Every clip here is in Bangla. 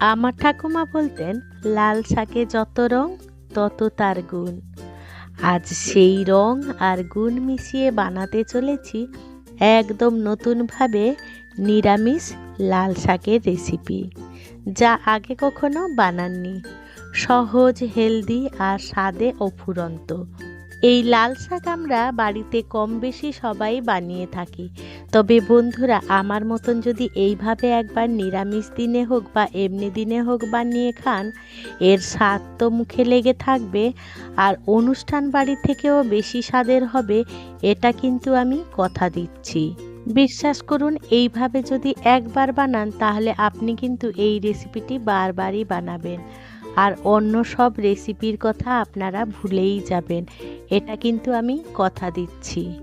আমার ঠাকুমা বলতেন, লাল শাকে যত রং, তত তার গুণ। আজ সেই রং আর গুণ মিশিয়ে বানাতে চলেছি একদম নতুনভাবে নিরামিষ লাল শাকের রেসিপি, যা আগে কখনো বানাননি। সহজ, হেলদি আর স্বাদে অফুরন্ত। এই লাল শাক আমরা বাড়িতে কম বেশি সবাই বানিয়ে থাকি। তবে বন্ধুরা, আমার মতন যদি এইভাবে একবার নিরামিষ দিনে হোক বা এমনি দিনে হোক বানিয়ে খান, এর স্বাদ তো মুখে লেগে থাকবে। আর অনুষ্ঠান বাড়ি থেকেও বেশি স্বাদের হবে, এটা কিন্তু আমি কথা দিচ্ছি। বিশ্বাস করুন, এইভাবে যদি একবার বানান, তাহলে আপনি কিন্তু এই রেসিপিটি বারবারই বানাবেন। আর অন্য সব রেসিপির কথা আপনারা ভুলেই যাবেন। এটা কিন্তু আমি কথা দিচ্ছি।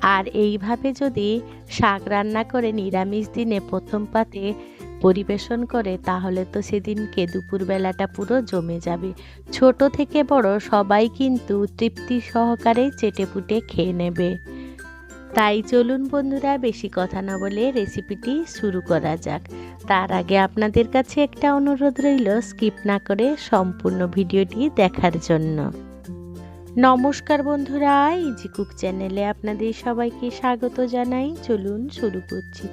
আর এইভাবে যদি শাক রান্না করে নিরামিষ দিনে প্রথম পাতে পরিবেশন করে, তাহলে তো সেদিনকে দুপুরবেলাটা পুরো জমে যাবে। ছোট থেকে বড় সবাই কিন্তু তৃপ্তি সহকারে চেটেপুটে খেয়ে নেবে। তাই চলুন বন্ধুরা, বেশি কথা না বলে রেসিপিটি শুরু করা যাক। তার আগে আপনাদের কাছে একটা অনুরোধ রইল স্কিপ না করে সম্পূর্ণ ভিডিওটি দেখার জন্য। নমস্কার বন্ধুরা ইজি কুক চ্যানেলে আপনাদের সবাইকে স্বাগত জানাই। চলুন শুরু করছি।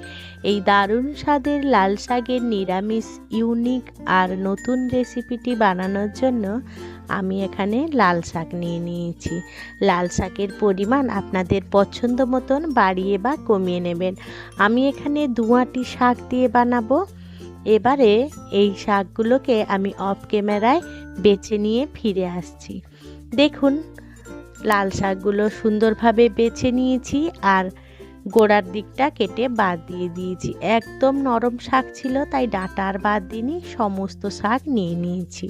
এই দারুণ স্বাদের লাল শাকের নিরামিষ ইউনিক আর নতুন রেসিপিটি বানানোর জন্য আমি এখানে লাল শাক নিয়ে নিয়েছি। লাল শাকের পরিমাণ আপনাদের পছন্দ মতন বাড়িয়ে বা কমিয়ে নেবেন। আমি এখানে দুয়াটি শাক দিয়ে বানাবো। এবারে এই শাকগুলোকে আমি অফ ক্যামেরায় বেছে নিয়ে ফিরে আসছি। দেখুন, লাল শাকগুলো সুন্দরভাবে বেছে নিয়েছি আর গোড়ার দিকটা কেটে বাদ দিয়ে দিয়েছি। একদম নরম শাক ছিল, তাই ডাঁটা আর বাদ দিইনি সমস্ত শাক নিয়ে নিয়েছি।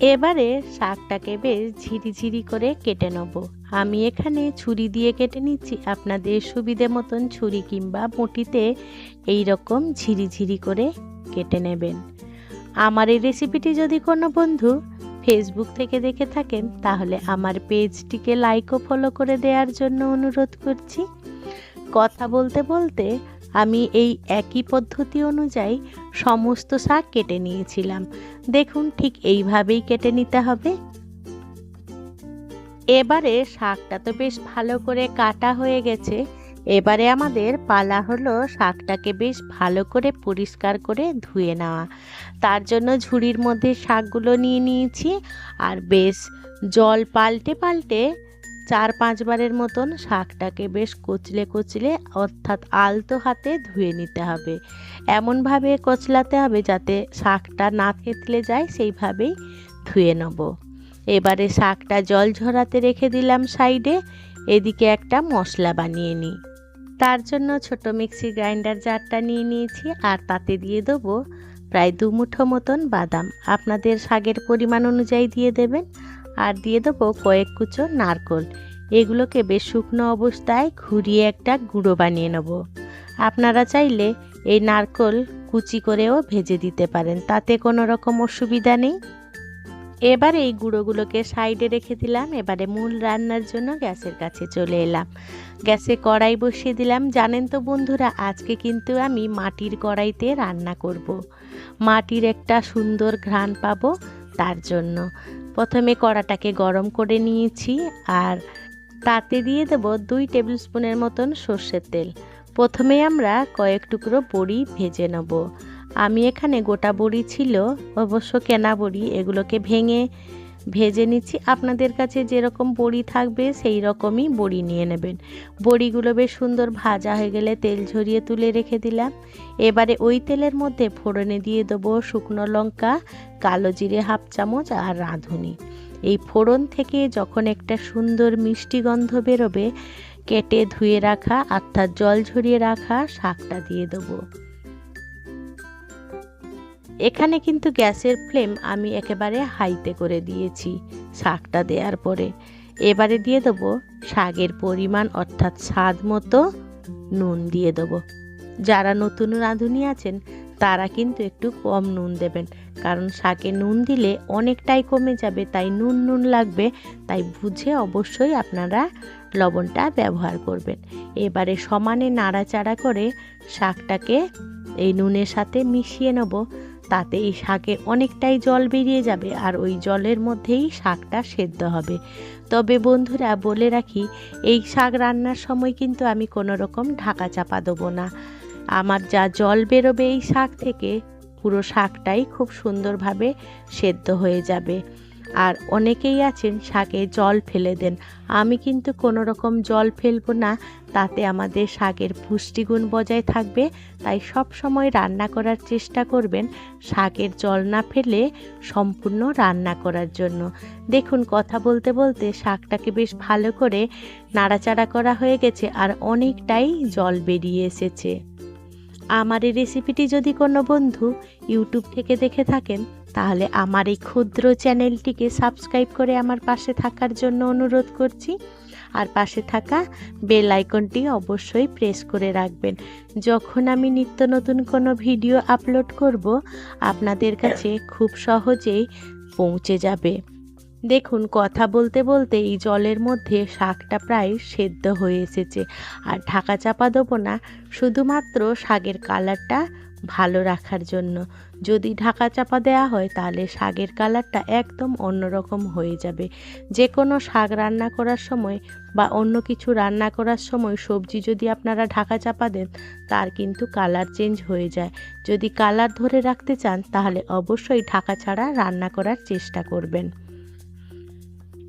এবারে শাকটাকে বেশ ঝিরিঝিরি করে কেটে নেব। আমি এখানে ছুরি দিয়ে কেটে নিচ্ছি। আপনাদের সুবিধে মতন ছুরি কিংবা মুটিতে এই রকম ঝিরিঝিরি করে কেটে নেবেন। আমার এই রেসিপিটি যদি কোনো বন্ধু ফেসবুক থেকে দেখে থাকেন, তাহলে আমার পেজটিকে লাইক ও ফলো করে দেওয়ার জন্য অনুরোধ করছি। কথা বলতে বলতে আমি এই একই পদ্ধতি অনুযায়ী সমস্ত শাক কেটে নিয়েছিলাম। দেখুন ঠিক এইভাবেই কেটে নিতে হবে। এবারে শাকটা তো বেশ ভালো করে কাটা হয়ে গেছে। এবারে আমাদের পালা হলো শাকটাকে বেশ ভালো করে পরিষ্কার করে ধুয়ে নেওয়া। তার জন্য ঝুড়ির মধ্যে শাকগুলো নিয়ে নিয়েছি আর বেশ জল পাল্টে পাল্টে চার পাঁচবারের মতন শাকটাকে বেশ কচলে কচলে অর্থাৎ আলতো হাতে ধুয়ে নিতে হবে। এমনভাবে কচলাতে হবে যাতে শাকটা না থেতলে যায়, সেইভাবেই ধুয়ে নেব। এবারে শাকটা জল ঝরাতে রেখে দিলাম সাইডে। এদিকে একটা মশলা বানিয়ে নিই। তার জন্য ছোট মিক্সি গ্রাইন্ডার জারটা নিয়ে নিয়েছি আর তাতে দিয়ে দেবো প্রায় দু মুঠো মতন বাদাম। আপনাদের শাকের পরিমাণ অনুযায়ী দিয়ে দেবেন। আর দিয়ে দেবো কয়েক কুচো নারকোল। এগুলোকে বেশ শুকনো অবস্থায় ঘুরিয়ে একটা গুঁড়ো বানিয়ে নেব। আপনারা চাইলে এই নারকোল কুচি করেও ভেজে দিতে পারেন। তাতে কোনো রকম অসুবিধা নেই। এবার এই গুঁড়োগুলোকে সাইডে রেখে দিলাম। এবারে মূল রান্নার জন্য গ্যাসের কাছে চলে এলাম। গ্যাসে কড়াই বসিয়ে দিলাম। জানেন তো বন্ধুরা, আজকে কিন্তু আমি মাটির কড়াইতে রান্না করব। মাটির একটা সুন্দর ঘ্রাণ পাবো তার জন্য। প্রথমে কড়াটাকে গরম করে নিয়েছি আর তাতে দিয়ে দেবো দুই টেবিল স্পুনের মতন সর্ষের তেল। প্রথমে আমরা কয়েক টুকরো বড়ি ভেজে নেব। আমি এখানে গোটা বড়ি ছিল, অবশ্য কেনা বড়ি, এগুলোকে ভেঙে ভেজে নিচ্ছি। আপনাদের কাছে যেরকম বড়ি থাকবে, সেই রকমই বড়ি নিয়ে নেবেন। বড়িগুলো বেশ সুন্দর ভাজা হয়ে গেলে তেল ঝরিয়ে তুলে রেখে দিলাম। এবারে ওই তেলের মধ্যে ফোড়নে দিয়ে দেবো শুকনো লঙ্কা, কালো জিরে হাফ চামচ আর রাঁধুনি। এই ফোড়ন থেকে যখন একটা সুন্দর মিষ্টি গন্ধ বেরোবে, কেটে ধুয়ে রাখা অর্থাৎ জল ঝরিয়ে রাখা শাকটা দিয়ে দেবো। এখানে কিন্তু গ্যাসের ফ্লেম আমি একেবারে হাইতে করে দিয়েছি শাকটা দেওয়ার পরে। এবারে দিয়ে দেবো শাকের পরিমাণ অর্থাৎ স্বাদ মতো নুন দিয়ে দেবো। যারা নতুন রাঁধুনি আছেন, তারা কিন্তু একটু কম নুন দেবেন, কারণ শাকে নুন দিলে অনেকটাই কমে যাবে, তাই নুন নুন লাগবে, তাই বুঝে অবশ্যই আপনারা লবণটা ব্যবহার করবেন। এবারে সমানে নাড়াচাড়া করে শাকটাকে এই নুনের সাথে মিশিয়ে নেব। তাতে এই শাকে অনেকটাই জল বেরিয়ে যাবে আর ওই জলের মধ্যেই শাকটা সেদ্ধ হবে। তবে বন্ধুরা, বলে রাখি, এই শাক রান্নার সময় কিন্তু আমি কোনো রকম ঢাকা চাপা দেবো না। আমার যা জল বেরোবে এই শাক থেকে, পুরো শাকটাই খুব সুন্দরভাবে সেদ্ধ হয়ে যাবে। আর অনেকেই আছেন, শাকে জল ফেলে দেন। আমি কিন্তু কোনো রকম জল ফেলব না তাতে আমাদের শাকের পুষ্টিগুণ বজায় থাকবে, তাই সব সময় রান্না করার চেষ্টা করবেন। শাকের জল না ফেলে সম্পূর্ণ রান্না করার জন্য। দেখুন, কথা বলতে বলতে শাকটাকে বেশ ভালো করে নাড়াচাড়া করা হয়ে গেছে আর অনেকটাই জল বেরিয়ে এসেছে। আমার এই রেসিপিটি যদি কোনো বন্ধু ইউটিউব থেকে দেখে থাকেন, তাহলে আমার এই ক্ষুদ্র চ্যানেলটিকে সাবস্ক্রাইব করে আমার পাশে থাকার জন্য অনুরোধ করছি। আর পাশে থাকা বেল আইকনটি অবশ্যই প্রেস করে রাখবেন। যখন আমি নিত্য নতুন কোনো ভিডিও আপলোড করব, আপনাদের কাছে খুব সহজেই পৌঁছে যাবে। দেখুন, কথা বলতে বলতে এই জলের মধ্যে শাকটা প্রায় সেদ্ধ হয়ে এসেছে। আর ঢাকা চাপা দেবো না, শুধুমাত্র শাকের কালারটা ভালো রাখার জন্য। যদি ঢাকা চাপা দেওয়া হয়, তাহলে শাকের কালারটা একদম অন্যরকম হয়ে যাবে। যে কোনো শাক রান্না করার সময় বা অন্য কিছু রান্না করার সময় সবজি যদি আপনারা ঢাকা চাপা দেন, তার কিন্তু কালার চেঞ্জ হয়ে যায়। যদি কালার ধরে রাখতে চান, তাহলে অবশ্যই ঢাকা ছাড়া রান্না করার চেষ্টা করবেন।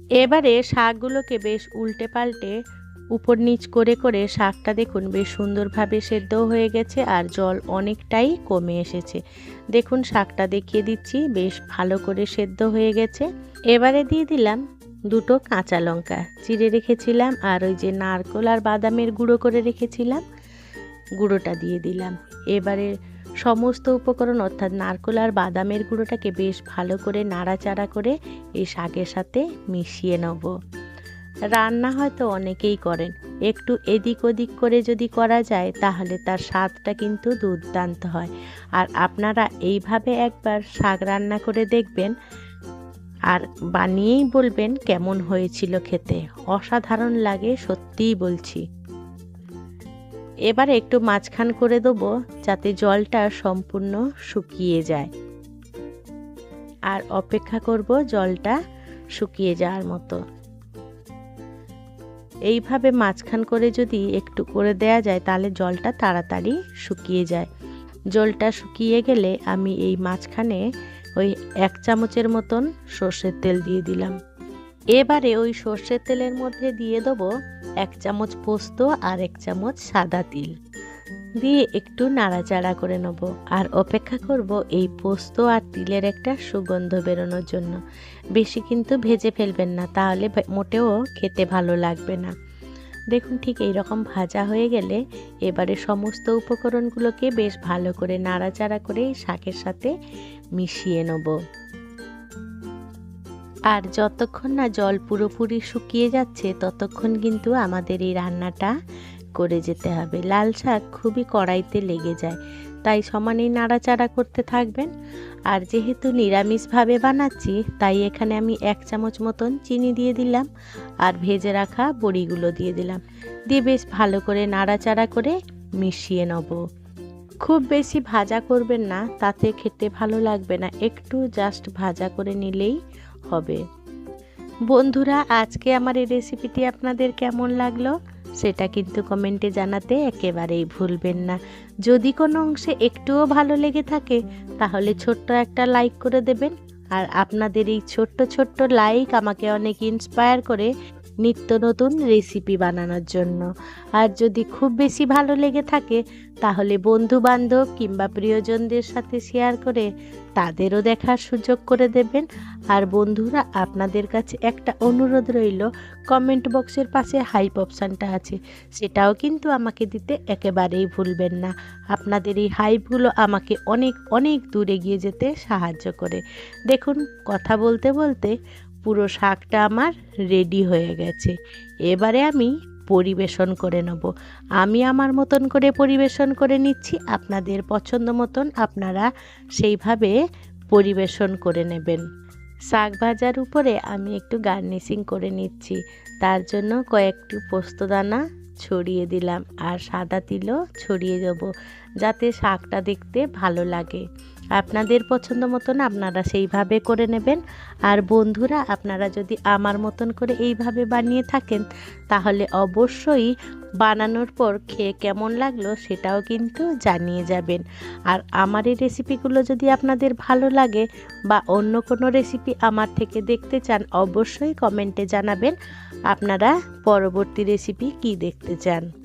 এবারে শাকগুলোকে বেশ উল্টে পাল্টে উপর নিচ করে করে শাকটা দেখুন বেশ সুন্দরভাবে সেদ্ধ হয়ে গেছে আর জল অনেকটাই কমে এসেছে। দেখুন শাকটা দেখিয়ে দিচ্ছি, বেশ ভালো করে সেদ্ধ হয়ে গেছে। এবারে দিয়ে দিলাম দুটো কাঁচা লঙ্কা চিড়ে রেখেছিলাম আর ওই যে নারকোল আর বাদামের গুঁড়ো করে রেখেছিলাম। গুঁড়োটা দিয়ে দিলাম। এবারে সমস্ত উপকরণ অর্থাৎ নারকোল আর বাদামের গুঁড়োটাকে বেশ ভালো করে নাড়াচাড়া করে এই শাকের সাথে মিশিয়ে নেব। রান্না হয়তো অনেকেই করেন। একটু এদিক ওদিক করে যদি করা যায় তাহলে তার স্বাদটা কিন্তু দুর্দান্ত হয়। আর আপনারা এইভাবে একবার শাক রান্না করে দেখবেন আর বানিয়েই বলবেন কেমন হয়েছিল খেতে। অসাধারণ লাগে, সত্যিই বলছি। এবার একটু মাঝখান করে দেবো যাতে জলটা সম্পূর্ণ শুকিয়ে যায়। আর অপেক্ষা করব জলটা শুকিয়ে যাওয়ার মতো। এইভাবে মাঝখান করে যদি একটু করে দেয়া যায়, তাহলে জলটা তাড়াতাড়ি শুকিয়ে যায়। জলটা শুকিয়ে গেলে আমি এই মাঝখানে ওই এক চামচের মতন সর্ষের তেল দিয়ে দিলাম। এবারে ওই সর্ষের তেলের মধ্যে দিয়ে দেবো এক চামচ পোস্ত আর এক চামচ সাদা তিল। দিয়ে একটু নাড়াচাড়া করে নেব আর অপেক্ষা করব এই পোস্ত আর তিলের একটা সুগন্ধ বেরোনোর জন্য। বেশি কিন্তু ভেজে ফেলবেন না, তাহলে মোটেও খেতে ভালো লাগবে না। দেখুন ঠিক এই রকম ভাজা হয়ে গেলে এবারে সমস্ত উপকরণগুলোকে বেশ ভালো করে নাড়াচাড়া করে শাকের সাথে মিশিয়ে নেব। আর যতক্ষণ না জল পুরোপুরি শুকিয়ে যাচ্ছে, ততক্ষণ কিন্তু আমাদের এই রান্নাটা করে যেতে হবে। লাল শাক খুবই কড়াইতে লেগে যায়, তাই সমানেই নাড়াচাড়া করতে থাকবেন। আর যেহেতু নিরামিষভাবে বানাচ্ছি, তাই এখানে আমি এক চামচ মতন চিনি দিয়ে দিলাম আর ভেজে রাখা বড়িগুলো দিয়ে দিলাম। দিয়ে বেশ ভালো করে নাড়াচাড়া করে মিশিয়ে নেব। খুব বেশি ভাজা করবেন না, তাতে খেতে ভালো লাগবে না। একটু জাস্ট ভাজা করে নিলেই হবে। বন্ধুরা, আজকে আমার এই রেসিপিটি আপনাদের কেমন লাগল? সেটা কিন্তু কমেন্টে জানাতে একেবারেই ভুলবেন না। যদি কোনো অংশে একটুও ভালো লেগে থাকে, তাহলে ছোট্ট একটা লাইক করে দেবেন। আর আপনাদের এই ছোট্ট ছোট্ট লাইক আমাকে অনেক ইন্সপায়ার করে নিত্য নতুন রেসিপি বানানোর জন্য। আর যদি খুব বেশি ভালো লেগে থাকে, তাহলে বন্ধু বান্ধব কিংবা প্রিয়জনদের সাথে শেয়ার করে তাদেরও দেখার সুযোগ করে দেবেন। আর বন্ধুরা, আপনাদের কাছে একটা অনুরোধ রইল কমেন্ট বক্সের পাশে হাইপ অপশানটা আছে, সেটাও কিন্তু আমাকে দিতে একেবারেই ভুলবেন না। আপনাদের এই হাইপগুলো আমাকে অনেক অনেক দূরে গিয়ে যেতে সাহায্য করে। দেখুন, কথা বলতে বলতে পুরো শাকটা আমার রেডি হয়ে গেছে। এবারে আমি পরিবেশন করে নেব। আমি আমার মতন করে পরিবেশন করে নিচ্ছি, আপনাদের পছন্দ মতন আপনারা সেইভাবে পরিবেশন করে নেবেন। শাক ভাজার উপরে আমি একটু গার্নিশিং করে নিচ্ছি। তার জন্য কয়েকটি পোস্তদানা ছড়িয়ে দিলাম আর সাদা তিলও ছড়িয়ে দেব, যাতে শাকটা দেখতে ভালো লাগে। আপনাদের পছন্দ মতন আপনারা সেইভাবে করে নেবেন। আর বন্ধুরা, আপনারা যদি আমার মতন করে এইভাবে বানিয়ে থাকেন, তাহলে অবশ্যই বানানোর পর খেয়ে কেমন লাগল সেটাও কিন্তু জানিয়ে যাবেন। আর আমার এই রেসিপিগুলো যদি আপনাদের ভালো লাগে বা অন্য কোনো রেসিপি আমার থেকে দেখতে চান, অবশ্যই কমেন্টে জানাবেন। আপনারা পরবর্তী রেসিপি কি দেখতে চান?